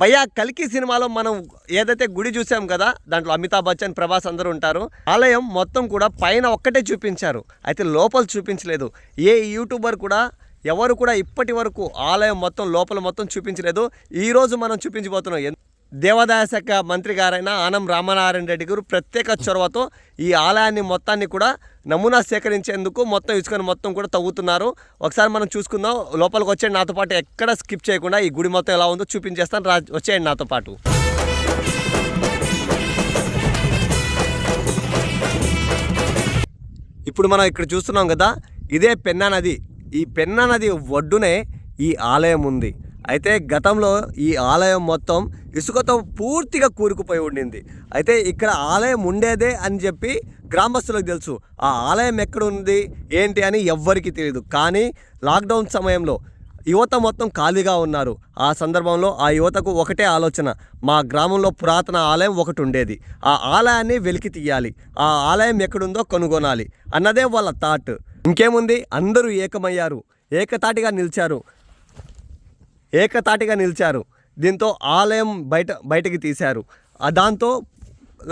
భయా కలికి సినిమాలో మనం ఏదైతే గుడి చూసాం కదా దాంట్లో అమితాబ్ బచ్చన్ ప్రభాస్ అందరూ ఉంటారు. ఆలయం మొత్తం కూడా పైన ఒక్కటే చూపించారు. అయితే లోపల చూపించలేదు. ఏ యూట్యూబర్ కూడా ఎవరు కూడా ఇప్పటి వరకు ఆలయం మొత్తం లోపల మొత్తం చూపించలేదు. ఈరోజు మనం చూపించబోతున్నాం. దేవాదాయ శాఖ మంత్రి గారైన ఆనం రామనారాయణ రెడ్డి గారు ప్రత్యేక చొరవతో ఈ ఆలయాన్ని మొత్తాన్ని కూడా నమూనా సేకరించేందుకు మొత్తం ఇసుకను మొత్తం కూడా తవ్వుతున్నారు. ఒకసారి మనం చూసుకుందాం. లోపలికి వచ్చేయండి. నాతో పాటు ఎక్కడ స్కిప్ చేయకుండా ఈ గుడి మొత్తం ఎలా ఉందో చూపించేస్తాను. రా వచ్చేయండి నాతో పాటు. ఇప్పుడు మనం ఇక్కడ చూస్తున్నాం కదా ఇదే పెన్నా నది. ఈ పెన్నా నది ఒడ్డునే ఈ ఆలయం ఉంది. అయితే గతంలో ఈ ఆలయం మొత్తం ఇసుకతో పూర్తిగా కూరుకుపోయి ఉండింది. అయితే ఇక్కడ ఆలయం ఉండేదే అని చెప్పి గ్రామస్తులకు తెలుసు. ఆ ఆలయం ఎక్కడ ఉంది? ఏంటి అని ఎవ్వరికీ తెలియదు కానీ లాక్డౌన్ సమయంలో యువత మొత్తం ఖాళీగా ఉన్నారు. ఆ సందర్భంలో ఆ యువతకు ఒకటే ఆలోచన. మా గ్రామంలో పురాతన ఆలయం ఒకటి ఉండేది. ఆ ఆలయాన్ని వెలికి తీయాలి. ఆ ఆలయం ఎక్కడుందో కనుగొనాలి అన్నదే వాళ్ళ థాట్. ఇంకేముంది? అందరూ ఏకమయ్యారు. ఏకతాటిగా నిలిచారు. ఏకతాటిగా నిలిచారు. దీంతో ఆలయం బయట బయటకి తీశారు. దాంతో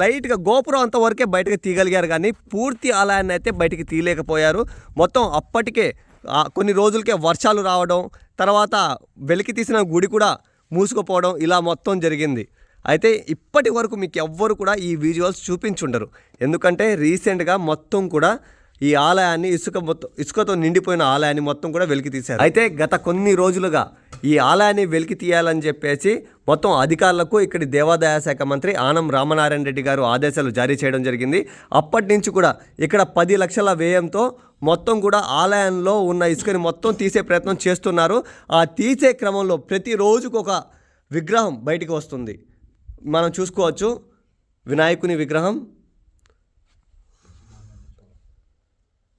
లైట్గా గోపురం అంతవరకే బయటకు తీయగలిగారు కానీ పూర్తి ఆలయాన్ని అయితే బయటికి తీయలేకపోయారు. మొత్తం అప్పటికే కొన్ని రోజులకే వర్షాలు రావడం తర్వాత వెలికి తీసిన గుడి కూడా మూసుకుపోవడం ఇలా మొత్తం జరిగింది. అయితే ఇప్పటి వరకు మీకు ఎవ్వరు కూడా ఈ విజువల్స్ చూపించుండరు. ఎందుకంటే రీసెంట్గా మొత్తం కూడా ఈ ఆలయాన్ని ఇసుక మొత్తం ఇసుకతో నిండిపోయిన ఆలయాన్ని మొత్తం కూడా వెలికి తీశారు. అయితే గత కొన్ని రోజులుగా ఈ ఆలయాన్ని వెలికి తీయాలని చెప్పేసి మొత్తం అధికారులకు ఇక్కడి దేవాదాయ శాఖ మంత్రి ఆనం రామనారాయణ రెడ్డి గారు ఆదేశాలు జారీ చేయడం జరిగింది. అప్పటి నుంచి కూడా ఇక్కడ పది లక్షల వ్యయంతో మొత్తం కూడా ఆలయంలో ఉన్న ఇసుకని మొత్తం తీసే ప్రయత్నం చేస్తున్నారు. ఆ తీసే క్రమంలో ప్రతిరోజుకు ఒక విగ్రహం బయటికి వస్తుంది. మనం చూసుకోవచ్చు. వినాయకుని విగ్రహం.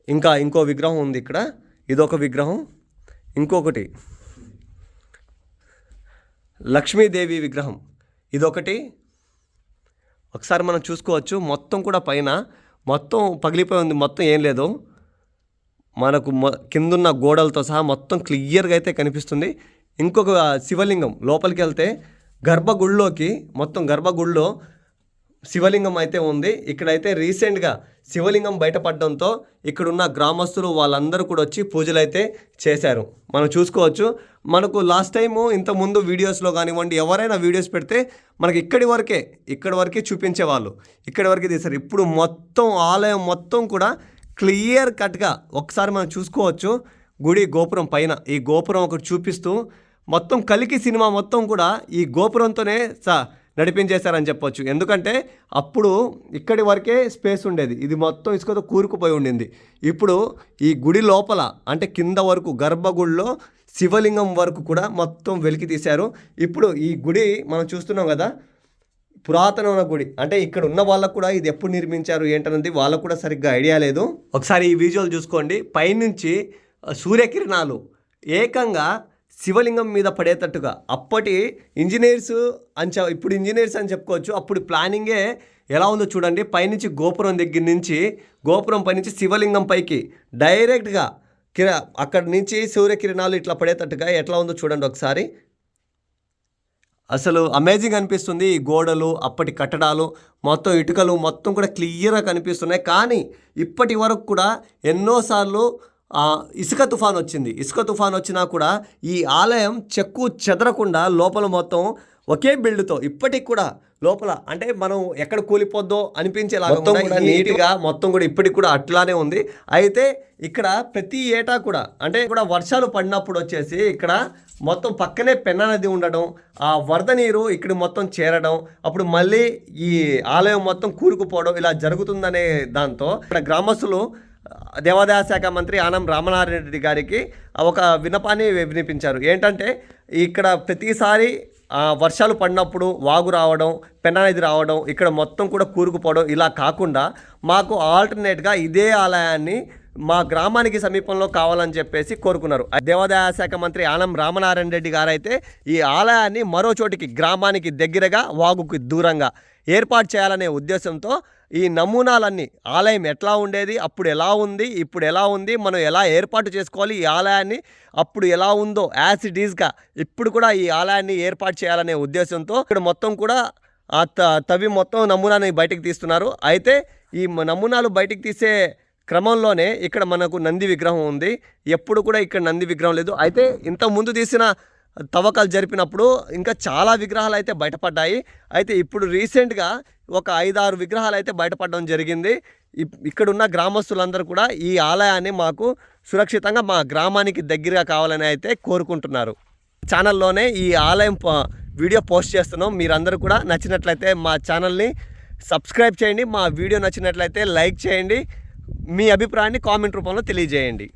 ఇంకా ఇంకో విగ్రహం ఉంది ఇక్కడ. ఇదొక విగ్రహం. ఇంకొకటి. లక్ష్మీదేవి విగ్రహం. ఇదొకటి. ఒకసారి మనం చూసుకోవచ్చు. మొత్తం కూడా పైన మొత్తం పగిలిపోయి ఉంది. మొత్తం ఏం లేదు. మనకు కిందున్న గోడలతో సహా మొత్తం క్లియర్గా అయితే కనిపిస్తుంది. ఇంకొక శివలింగం లోపలికి వెళ్తే గర్భగుడిలోకి మొత్తం గర్భగుడిలో శివలింగం అయితే ఉంది. ఇక్కడైతే రీసెంట్గా శివలింగం బయటపడడంతో ఇక్కడున్న గ్రామస్తులు వాళ్ళందరూ కూడా వచ్చి పూజలు అయితే చేశారు. మనం చూసుకోవచ్చు. మనకు లాస్ట్ టైము ఇంత ముందు వీడియోస్లో కానివ్వండి ఎవరైనా వీడియోస్ పెడితే మనకి ఇక్కడి వరకే ఇక్కడి వరకే చూపించేవాళ్ళు. ఇక్కడి వరకే తీశారు. ఇప్పుడు మొత్తం ఆలయం మొత్తం కూడా క్లియర్ కట్గా ఒకసారి మనం చూసుకోవచ్చు. గుడి గోపురం పైన ఈ గోపురం ఒకటి చూపిస్తూ మొత్తం కలికి సినిమా మొత్తం కూడా ఈ గోపురంతోనే స నడిపించేశారని చెప్పొచ్చు. ఎందుకంటే అప్పుడు ఇక్కడి వరకే స్పేస్ ఉండేది. ఇది మొత్తం ఇసుకతో కూరుకుపోయి ఉండింది. ఇప్పుడు ఈ గుడి లోపల అంటే కింద వరకు గర్భగుడిలో శివలింగం వరకు కూడా మొత్తం వెలికి తీశారు. ఇప్పుడు ఈ గుడి మనం చూస్తున్నాం కదా పురాతనమైన గుడి. అంటే ఇక్కడ ఉన్న వాళ్ళకు కూడా ఇది ఎప్పుడు నిర్మించారు ఏంటన్నది వాళ్ళకు కూడా సరిగ్గా ఐడియా లేదు. ఒకసారి ఈ విజువల్ చూసుకోండి. పైనుంచి సూర్యకిరణాలు ఏకంగా శివలింగం మీద పడేటట్టుగా. అప్పటి ఇంజనీర్స్ అని ఇప్పుడు ఇంజనీర్స్ అని చెప్పుకోవచ్చు. అప్పుడు ప్లానింగే ఎలా ఉందో చూడండి. పైనుంచి గోపురం దగ్గర నుంచి గోపురం పైనుంచి శివలింగం పైకి డైరెక్ట్గా కిర అక్కడి నుంచి సూర్యకిరణాలు ఇట్లా పడేటట్టుగా ఎట్లా ఉందో చూడండి ఒకసారి. అసలు అమేజింగ్ అనిపిస్తుంది. ఈ గోడలు అప్పటి కట్టడాలు మొత్తం ఇటుకలు మొత్తం కూడా క్లియర్గా కనిపిస్తున్నాయి. కానీ ఇప్పటి వరకు కూడా ఎన్నోసార్లు ఇసుక తుఫాన్ వచ్చింది. ఇసుక తుఫాన్ వచ్చినా కూడా ఈ ఆలయం చెక్కు చెదరకుండా లోపల మొత్తం ఒకే బిల్డ్తో ఇప్పటికి కూడా లోపల అంటే మనం ఎక్కడ కూలిపోద్దో అనిపించేలాగా నీట్గా మొత్తం కూడా ఇప్పటికి కూడా అట్లానే ఉంది. అయితే ఇక్కడ ప్రతి ఏటా కూడా అంటే కూడా వర్షాలు పడినప్పుడు వచ్చేసి ఇక్కడ మొత్తం పక్కనే పెన్నా నది ఉండడం ఆ వరద నీరు ఇక్కడ మొత్తం చేరడం అప్పుడు మళ్ళీ ఈ ఆలయం మొత్తం కూరుకుపోవడం ఇలా జరుగుతుందనే దాంతో ఇక్కడ గ్రామస్తులు దేవాదాయ శాఖ మంత్రి ఆనం రామనారాయణ రెడ్డి గారికి ఒక వినపాన్ని వినిపించారు. ఏంటంటే ఇక్కడ ప్రతిసారి వర్షాలు పడినప్పుడు వాగు రావడం పెన్నా రావడం ఇక్కడ మొత్తం కూడా కూరుకుపోవడం ఇలా కాకుండా మాకు ఆల్టర్నేట్గా ఇదే ఆలయాన్ని మా గ్రామానికి సమీపంలో కావాలని చెప్పేసి కోరుకున్నారు. దేవాదాయ శాఖ మంత్రి ఆనం రామనారాయణ రెడ్డి గారైతే ఈ ఆలయాన్ని మరో చోటికి గ్రామానికి దగ్గరగా వాగుకి దూరంగా ఏర్పాటు చేయాలనే ఉద్దేశంతో ఈ నమూనాలన్నీ ఆలయం ఎట్లా ఉండేది అప్పుడు ఎలా ఉంది ఇప్పుడు ఎలా ఉంది మనం ఎలా ఏర్పాటు చేసుకోవాలి ఈ ఆలయాన్ని అప్పుడు ఎలా ఉందో యాజ్ ఇట్ ఈజ్గా ఇప్పుడు కూడా ఈ ఆలయాన్ని ఏర్పాటు చేయాలనే ఉద్దేశంతో ఇక్కడ మొత్తం కూడా ఆ త- తవి మొత్తం నమూనాని బయటకు తీస్తున్నారు. అయితే ఈ మ- నమూనాలు బయటకు తీసే క్రమంలోనే ఇక్కడ మనకు నంది విగ్రహం ఉంది. ఎప్పుడు కూడా ఇక్కడ నంది విగ్రహం లేదు. అయితే ఇంత ముందు తీసిన తవ్వకాలు జరిపినప్పుడు ఇంకా చాలా విగ్రహాలు అయితే బయటపడ్డాయి. అయితే ఇప్పుడు రీసెంట్గా ఒక ఐదారు విగ్రహాలు అయితే బయటపడడం జరిగింది. ఇక్కడున్న గ్రామస్తులందరూ కూడా ఈ ఆలయాన్ని మాకు సురక్షితంగా మా గ్రామానికి దగ్గరగా కావాలని అయితే కోరుకుంటున్నారు. ఛానల్లోనే ఈ ఆలయం వీడియో పోస్ట్ చేస్తున్నాం. మీరందరూ కూడా నచ్చినట్లయితే మా ఛానల్ని సబ్స్క్రైబ్ చేయండి. మా వీడియో నచ్చినట్లయితే లైక్ చేయండి. మీ అభిప్రాయాన్ని కామెంట్ రూపంలో తెలియజేయండి.